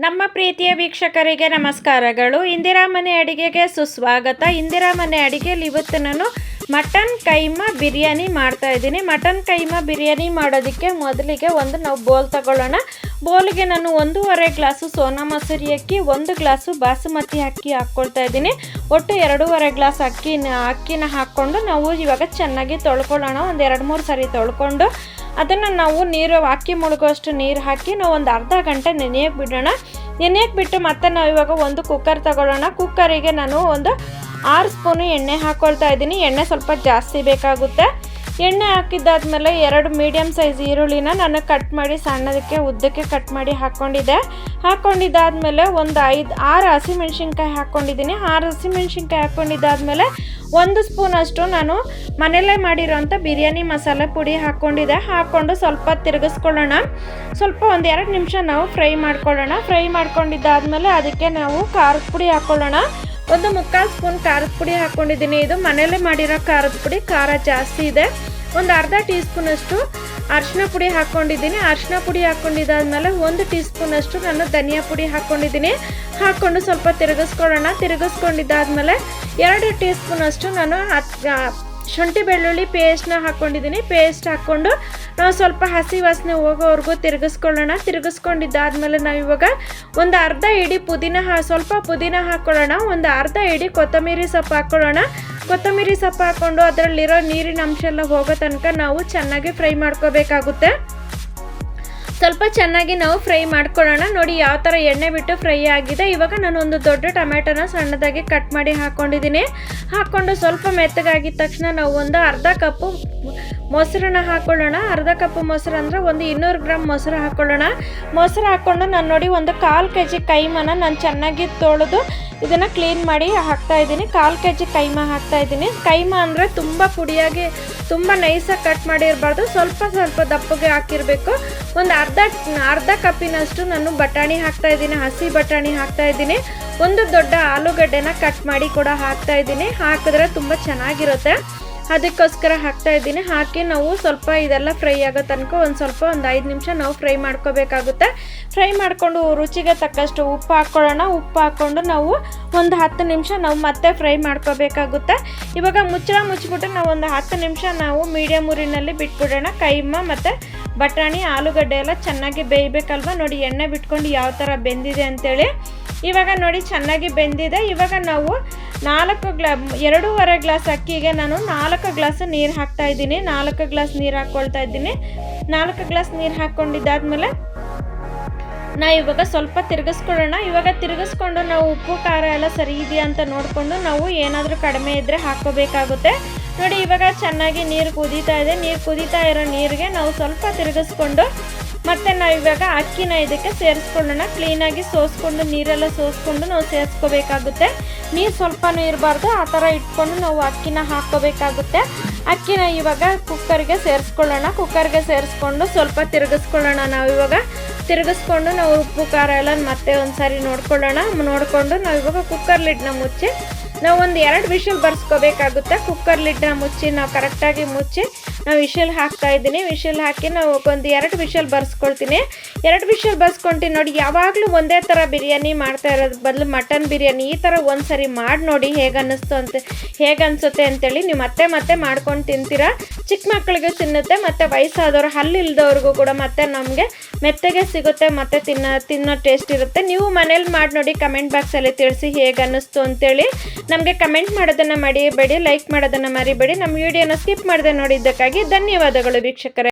ನಮ್ಮ ಪ್ರೀತಿಯ ವೀಕ್ಷಕರಿಗೆ ನಮಸ್ಕಾರಗಳು. ಇಂದಿರಾ ಮನೆ ಅಡಿಗೆಗೆ ಸುಸ್ವಾಗತ. ಇಂದಿರಾ ಮನೆ ಅಡಿಗೆಯಲ್ಲಿ ಇವತ್ತು ನಾನು ಮಟನ್ ಕೈಮಾ ಬಿರಿಯಾನಿ ಮಾಡ್ತಾ ಇದ್ದೀನಿ. ಮಟನ್ ಕೈಮಾ ಬಿರಿಯಾನಿ ಮಾಡೋದಕ್ಕೆ ಮೊದಲಿಗೆ ಒಂದು ನಾವು ಬೋಲ್ ತಗೊಳ್ಳೋಣ. ಬೋಲ್ಗೆ ನಾನು ಒಂದೂವರೆ ಗ್ಲಾಸು ಸೋನಾ ಮಸೂರಿ ಅಕ್ಕಿ, ಒಂದು ಗ್ಲಾಸು ಬಾಸುಮತಿ ಅಕ್ಕಿ ಹಾಕ್ಕೊಳ್ತಾ ಇದ್ದೀನಿ. ಒಟ್ಟು ಎರಡೂವರೆ ಗ್ಲಾಸ್ ಅಕ್ಕಿನ ಅಕ್ಕಿನ ಹಾಕ್ಕೊಂಡು ನಾವು ಇವಾಗ ಚೆನ್ನಾಗಿ ತೊಳ್ಕೊಳ್ಳೋಣ. ಒಂದು ಎರಡು ಮೂರು ಸರಿ ತೊಳ್ಕೊಂಡು ಅದನ್ನು ನಾವು ನೀರು, ಅಕ್ಕಿ ಮುಳುಗುವಷ್ಟು ನೀರು ಹಾಕಿ ನಾವು ಒಂದು ಅರ್ಧ ಗಂಟೆ ನೆನೆಯಕ್ಕೆ ಬಿಡೋಣ. ನೆನೆಯಕ್ಕೆ ಬಿಟ್ಟು ಮತ್ತೆ ನಾವು ಇವಾಗ ಒಂದು ಕುಕ್ಕರ್ ತಗೊಳ್ಳೋಣ. ಕುಕ್ಕರಿಗೆ ನಾನು ಒಂದು ಆರು ಸ್ಪೂನು ಎಣ್ಣೆ ಹಾಕ್ಕೊಳ್ತಾ ಇದ್ದೀನಿ. ಎಣ್ಣೆ ಸ್ವಲ್ಪ ಜಾಸ್ತಿ ಬೇಕಾಗುತ್ತೆ. ಎಣ್ಣೆ ಹಾಕಿದ್ದಾದ್ಮೇಲೆ ಎರಡು ಮೀಡಿಯಮ್ ಸೈಜ್ ಈರುಳ್ಳಿನ ನಾನು ಕಟ್ ಮಾಡಿ ಸಣ್ಣದಕ್ಕೆ ಉದ್ದಕ್ಕೆ ಕಟ್ ಮಾಡಿ ಹಾಕ್ಕೊಂಡಿದ್ದೆ ಹಾಕ್ಕೊಂಡಿದ್ದಾದ್ಮೇಲೆ ಒಂದು ಐದು, ಆರು ಹಸಿಮೆಣ್ಸಿನ್ಕಾಯಿ ಹಾಕ್ಕೊಂಡಿದ್ದೀನಿ ಆರು ಹಸಿಮೆಣ್ಸಿನ್ಕಾಯಿ ಹಾಕ್ಕೊಂಡಿದ್ದಾದ್ಮೇಲೆ ಒಂದು ಸ್ಪೂನ್ ಅಷ್ಟು ನಾನು ಮನೆಯಲ್ಲೇ ಮಾಡಿರೋಂಥ ಬಿರಿಯಾನಿ ಮಸಾಲೆ ಪುಡಿ ಹಾಕ್ಕೊಂಡಿದ್ದೆ ಹಾಕ್ಕೊಂಡು ಸ್ವಲ್ಪ ತಿರುಗಿಸ್ಕೊಳ್ಳೋಣ. ಸ್ವಲ್ಪ ಒಂದು ಎರಡು ನಿಮಿಷ ನಾವು ಫ್ರೈ ಮಾಡ್ಕೊಳ್ಳೋಣ. ಫ್ರೈ ಮಾಡ್ಕೊಂಡಿದ್ದಾದ್ಮೇಲೆ ಅದಕ್ಕೆ ನಾವು ಖಾರದ ಪುಡಿ ಹಾಕ್ಕೊಳ್ಳೋಣ. ಒಂದು ಮುಕ್ಕಾಲು ಸ್ಪೂನ್ ಖಾರದ ಪುಡಿ ಹಾಕ್ಕೊಂಡಿದ್ದೀನಿ ಇದು ಮನೆಯಲ್ಲೇ ಮಾಡಿರೋ ಖಾರದ ಪುಡಿ. ಖಾರ ಜಾಸ್ತಿ ಇದೆ. ಒಂದು ಅರ್ಧ ಟೀ ಸ್ಪೂನಷ್ಟು ಅರಿಶಿನ ಪುಡಿ ಹಾಕ್ಕೊಂಡಿದ್ದೀನಿ ಅರಿಶಿನ ಪುಡಿ ಹಾಕ್ಕೊಂಡಿದ್ದಾದ್ಮೇಲೆ ಒಂದು ಟೀ ಸ್ಪೂನಷ್ಟು ನಾನು ಧನಿಯಾ ಪುಡಿ ಹಾಕ್ಕೊಂಡಿದ್ದೀನಿ ಹಾಕ್ಕೊಂಡು ಸ್ವಲ್ಪ ತಿರುಗಿಸ್ಕೊಳ್ಳೋಣ. ತಿರುಗಿಸ್ಕೊಂಡಿದ್ದಾದ್ಮೇಲೆ ಎರಡು ಟೀ ಸ್ಪೂನಷ್ಟು ನಾನು ಶುಂಠಿ ಬೆಳ್ಳುಳ್ಳಿ ಪೇಸ್ಟ್ನ ಹಾಕ್ಕೊಂಡಿದ್ದೀನಿ ಪೇಸ್ಟ್ ಹಾಕ್ಕೊಂಡು ನಾವು ಸ್ವಲ್ಪ ಹಸಿ ವಾಸನೆ ಹೋಗೋವರೆಗೂ ತಿರುಗಿಸ್ಕೊಳ್ಳೋಣ. ತಿರುಗಿಸ್ಕೊಂಡಿದ್ದಾದ್ಮೇಲೆ ನಾವು ಇವಾಗ ಒಂದು ಅರ್ಧ ಇಡಿ ಪುದೀನ ಹಾ, ಸ್ವಲ್ಪ ಪುದೀನ ಹಾಕ್ಕೊಳ್ಳೋಣ ಒಂದು ಅರ್ಧ ಇಡಿ ಕೊತ್ತಂಬರಿ ಸೊಪ್ಪು ಹಾಕ್ಕೊಳ್ಳೋಣ ಕೊತ್ತಂಬರಿ ಸೊಪ್ಪು ಹಾಕ್ಕೊಂಡು ಅದರಲ್ಲಿರೋ ನೀರಿನ ಅಂಶ ಎಲ್ಲ ಹೋಗೋ ತನಕ ನಾವು ಚೆನ್ನಾಗಿ ಫ್ರೈ ಮಾಡ್ಕೋಬೇಕಾಗುತ್ತೆ. ಸ್ವಲ್ಪ ಚೆನ್ನಾಗಿ ನಾವು ಫ್ರೈ ಮಾಡ್ಕೊಳ್ಳೋಣ. ನೋಡಿ ಯಾವ ಥರ ಎಣ್ಣೆ ಬಿಟ್ಟು ಫ್ರೈ ಆಗಿದೆ. ಇವಾಗ ನಾನು ಒಂದು ದೊಡ್ಡ ಟೊಮೆಟೊನ ಸಣ್ಣದಾಗಿ ಕಟ್ ಮಾಡಿ ಹಾಕ್ಕೊಂಡಿದ್ದೀನಿ ಹಾಕ್ಕೊಂಡು ಸ್ವಲ್ಪ ಮೆತ್ತಗಾಗಿದ ತಕ್ಷಣ ನಾವು ಒಂದು ಅರ್ಧ ಕಪ್ಪು ಮೊಸರನ್ನ ಹಾಕ್ಕೊಳ್ಳೋಣ ಅರ್ಧ ಕಪ್ ಮೊಸರು ಅಂದರೆ ಒಂದು ಇನ್ನೂರು ಗ್ರಾಮ್ ಮೊಸರು ಹಾಕ್ಕೊಳ್ಳೋಣ ಮೊಸರು ಹಾಕ್ಕೊಂಡು ನಾನು ನೋಡಿ ಒಂದು ಕಾಲು ಕೆ ಜಿ ಕೈಮನ ನಾನು ಚೆನ್ನಾಗಿ ತೊಳೆದು ಇದನ್ನು ಕ್ಲೀನ್ ಮಾಡಿ ಹಾಕ್ತಾ ಇದ್ದೀನಿ. ಕಾಲು ಕೆ ಜಿ ಕೈಮ ಹಾಕ್ತಾ ಇದ್ದೀನಿ. ಕೈಮ ಅಂದರೆ ತುಂಬ ಪುಡಿಯಾಗಿ, ತುಂಬ ನೈಸಾಗಿ ಕಟ್ ಮಾಡಿರಬಾರ್ದು. ಸ್ವಲ್ಪ ಸ್ವಲ್ಪ ದಪ್ಪಗೆ ಹಾಕಿರಬೇಕು. ಒಂದು ಅರ್ಧ ಅರ್ಧ ಕಪ್ಪಿನಷ್ಟು ನಾನು ಬಟಾಣಿ ಹಾಕ್ತಾ ಇದ್ದೀನಿ. ಹಸಿ ಬಟಾಣಿ ಹಾಕ್ತಾ ಇದ್ದೀನಿ. ಒಂದು ದೊಡ್ಡ ಆಲೂಗಡ್ಡೆನ ಕಟ್ ಮಾಡಿ ಕೂಡ ಹಾಕ್ತಾ ಇದ್ದೀನಿ. ಹಾಕಿದ್ರೆ ತುಂಬ ಚೆನ್ನಾಗಿರುತ್ತೆ. ಅದಕ್ಕೋಸ್ಕರ ಹಾಕ್ತಾ ಇದ್ದೀನಿ. ಹಾಕಿ ನಾವು ಸ್ವಲ್ಪ ಇದೆಲ್ಲ ಫ್ರೈ ಆಗೋ ತನಕ ಒಂದು ಸ್ವಲ್ಪ ಒಂದು ಐದು ನಿಮಿಷ ನಾವು ಫ್ರೈ ಮಾಡ್ಕೋಬೇಕಾಗುತ್ತೆ. ಫ್ರೈ ಮಾಡಿಕೊಂಡು ರುಚಿಗೆ ತಕ್ಕಷ್ಟು ಉಪ್ಪು ಹಾಕ್ಕೊಳ್ಳೋಣ ಉಪ್ಪು ಹಾಕ್ಕೊಂಡು ನಾವು ಒಂದು ಹತ್ತು ನಿಮಿಷ ನಾವು ಮತ್ತೆ ಫ್ರೈ ಮಾಡ್ಕೋಬೇಕಾಗುತ್ತೆ. ಇವಾಗ ಮುಚ್ಚಳ ಮುಚ್ಚಿಬಿಟ್ಟು ನಾವು ಒಂದು ಹತ್ತು ನಿಮಿಷ ನಾವು ಮೀಡಿಯಮ್ ಊರಿನಲ್ಲಿ ಬಿಟ್ಬಿಡೋಣ. ಕೈಮ ಮತ್ತು ಬಟಾಣಿ, ಆಲೂಗಡ್ಡೆ ಎಲ್ಲ ಚೆನ್ನಾಗಿ ಬೇಯಬೇಕಲ್ವ? ನೋಡಿ ಎಣ್ಣೆ ಬಿಟ್ಕೊಂಡು ಯಾವ ಥರ ಬೆಂದಿದೆ ಅಂತೇಳಿ. ಇವಾಗ ನೋಡಿ ಚೆನ್ನಾಗಿ ಬೆಂದಿದೆ. ಇವಾಗ ನಾವು ನಾಲ್ಕು ಗ್ಲಾ, ಎರಡೂವರೆ ಗ್ಲಾಸ್ ಅಕ್ಕಿಗೆ ನಾನು ನಾಲ್ಕು ಗ್ಲಾಸ್ ನೀರು ಹಾಕ್ತಾ ಇದ್ದೀನಿ. ನಾಲ್ಕು ಗ್ಲಾಸ್ ನೀರು ಹಾಕ್ಕೊಳ್ತಾ ಇದ್ದೀನಿ. ನಾಲ್ಕು ಗ್ಲಾಸ್ ನೀರು ಹಾಕ್ಕೊಂಡಿದ್ದಾದ್ಮೇಲೆ ನಾ ಇವಾಗ ಸ್ವಲ್ಪ ತಿರುಗಿಸ್ಕೊಡೋಣ ಇವಾಗ ತಿರುಗಿಸ್ಕೊಂಡು ನಾವು ಉಪ್ಪು, ಖಾರ ಎಲ್ಲ ಸರಿ ಇದೆಯಾ ಅಂತ ನೋಡಿಕೊಂಡು ನಾವು ಏನಾದರೂ ಕಡಿಮೆ ಇದ್ದರೆ ಹಾಕ್ಕೋಬೇಕಾಗುತ್ತೆ. ನೋಡಿ, ಇವಾಗ ಚೆನ್ನಾಗಿ ನೀರು ಕುದೀತಾ ಇದೆ. ನೀರು ಕುದೀತಾ ಇರೋ ನೀರಿಗೆ ನಾವು ಸ್ವಲ್ಪ ತಿರುಗಿಸ್ಕೊಂಡು ಮತ್ತು ನಾವು ಇವಾಗ ಅಕ್ಕಿನ ಇದಕ್ಕೆ ಸೇರಿಸ್ಕೊಳ್ಳೋಣ ಕ್ಲೀನಾಗಿ ಸೋಸ್ಕೊಂಡು, ನೀರೆಲ್ಲ ಸೋಸ್ಕೊಂಡು ನಾವು ಸೇರಿಸ್ಕೋಬೇಕಾಗುತ್ತೆ. ನೀರು ಸ್ವಲ್ಪನೂ ಇರಬಾರ್ದು, ಆ ಥರ ಇಟ್ಕೊಂಡು ನಾವು ಅಕ್ಕಿನ ಹಾಕ್ಕೋಬೇಕಾಗುತ್ತೆ. ಅಕ್ಕಿನ ಇವಾಗ ಕುಕ್ಕರ್ಗೆ ಸೇರಿಸ್ಕೊಳ್ಳೋಣ. ಕುಕ್ಕರ್ಗೆ ಸೇರಿಸ್ಕೊಂಡು ಸ್ವಲ್ಪ ತಿರುಗಿಸ್ಕೊಳ್ಳೋಣ ನಾವು ಇವಾಗ. ತಿರುಗಿಸ್ಕೊಂಡು ನಾವು ಉಪ್ಪು, ಖಾರ ಎಲ್ಲ ಮತ್ತೆ ಒಂದು ಸಾರಿ ನೋಡ್ಕೊಳ್ಳೋಣ. ನೋಡಿಕೊಂಡು ನಾವು ಇವಾಗ ಕುಕ್ಕರ್ ಲಿಡ್ನ ಮುಚ್ಚಿ, ನಾವು ಒಂದು ಎರಡು ವಿಷಲ್ ಬರ್ಸ್ಕೋಬೇಕಾಗುತ್ತೆ. ಕುಕ್ಕರ್ ಲಿಡ್ನ ಮುಚ್ಚಿ, ನಾವು ಕರೆಕ್ಟಾಗಿ ಮುಚ್ಚಿ ನಾವು ವಿಷಲ್ ಹಾಕ್ತಾ ಇದ್ದೀನಿ. ವಿಷಲ್ ಹಾಕಿ ನಾವು ಒಂದು ಎರಡು ವಿಷಲ್ ಬರ್ಸ್ಕೊಳ್ತೀನಿ. ಎರಡು ವಿಷಲ್ ಬರ್ಸ್ಕೊಳ್ತೀನಿ ನೋಡಿ, ಯಾವಾಗಲೂ ಒಂದೇ ಥರ ಬಿರಿಯಾನಿ ಮಾಡ್ತಾ ಇರೋದು ಬದಲು ಮಟನ್ ಬಿರಿಯಾನಿ ಈ ಥರ ಒಂದು ಸರಿ ಮಾಡಿ ನೋಡಿ ಹೇಗೆ ಅನ್ನಿಸ್ತು ಅಂತ, ಹೇಗೆ ಅನಿಸುತ್ತೆ ಅಂತೇಳಿ ನೀವು ಮತ್ತೆ ಮತ್ತೆ ಮಾಡ್ಕೊಂಡು ತಿಂತೀರಾ. ಚಿಕ್ಕ ಮಕ್ಕಳಿಗೂ ತಿನ್ನುತ್ತೆ, ಮತ್ತು ವಯಸ್ಸಾದವರು ಹಲ್ಲಿಲ್ದವ್ರಿಗೂ ಕೂಡ ಮತ್ತೆ ನಮಗೆ ಮೆತ್ತಗೆ ಸಿಗುತ್ತೆ, ಮತ್ತು ತಿನ್ನೋ ತಿನ್ನೋ ಟೇಸ್ಟ್ ಇರುತ್ತೆ. ನೀವು ಮನೇಲಿ ಮಾಡಿ ನೋಡಿ ಕಮೆಂಟ್ ಬಾಕ್ಸಲ್ಲಿ ತಿಳಿಸಿ ಹೇಗೆ ಅನ್ನಿಸ್ತು ಅಂತೇಳಿ. ನಮಗೆ ಕಮೆಂಟ್ ಮಾಡೋದನ್ನು ಮಡಿಬೇಡಿ ಲೈಕ್ ಮಾಡೋದನ್ನು ಮರಿಬೇಡಿ. ನಮ್ಮ ವಿಡಿಯೋನ ಸ್ಕಿಪ್ ಮಾಡದೆ ನೋಡಿದ್ದಕ್ಕಾಗಿ ಧನ್ಯವಾದಗಳು ವೀಕ್ಷಕರೇ.